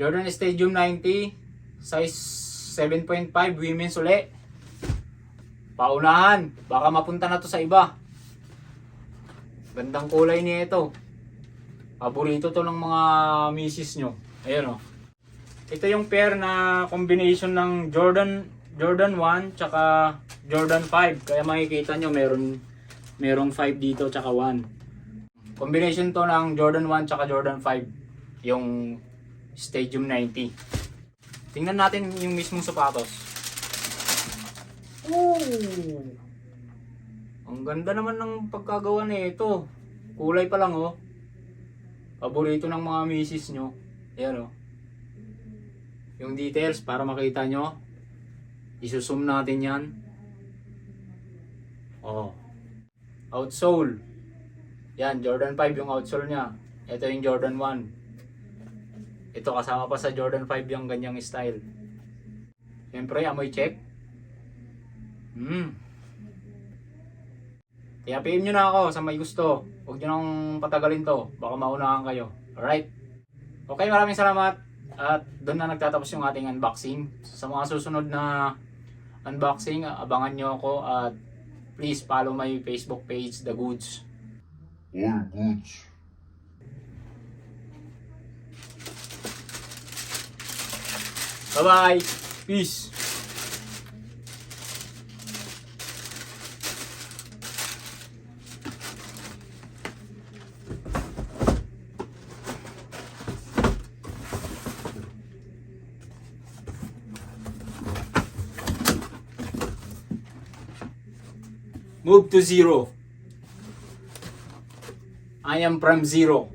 Jordan Stadium 90, size 7.5, women's uli. Paunahan, baka mapunta na to sa iba. Gandang kulay niya ito. Paborito to ng mga misis nyo. Ayan o. Ito yung pair na combination ng Jordan Jordan 1 tsaka Jordan 5. Kaya makikita nyo meron merong 5 dito tsaka 1. Combination to ng Jordan 1 tsaka Jordan 5. Yung Stadium 90. Tingnan natin yung mismong sapatos. Ooh! Ang ganda naman ng pagkagawa nito. Kulay pa lang oh. Paborito ng mga misis nyo. Ayan oh. Yung details para makita nyo. Isusum natin yan. Oh. Outsole. Yan, Jordan 5 yung outsole niya. Ito yung Jordan 1. Ito kasama pa sa Jordan 5 yung ganyang style. Siyempre, amoy check. Hmm. Kaya PM nyo na ako sa may gusto. Huwag nyo nang patagalin to. Baka maunahan kayo. Alright? Okay, maraming salamat. At doon na nagtatapos yung ating unboxing. Sa mga susunod na unboxing, abangan nyo ako at please follow my Facebook page, The Goods. All goods. Bye-bye! Peace! Move to zero. I am from zero.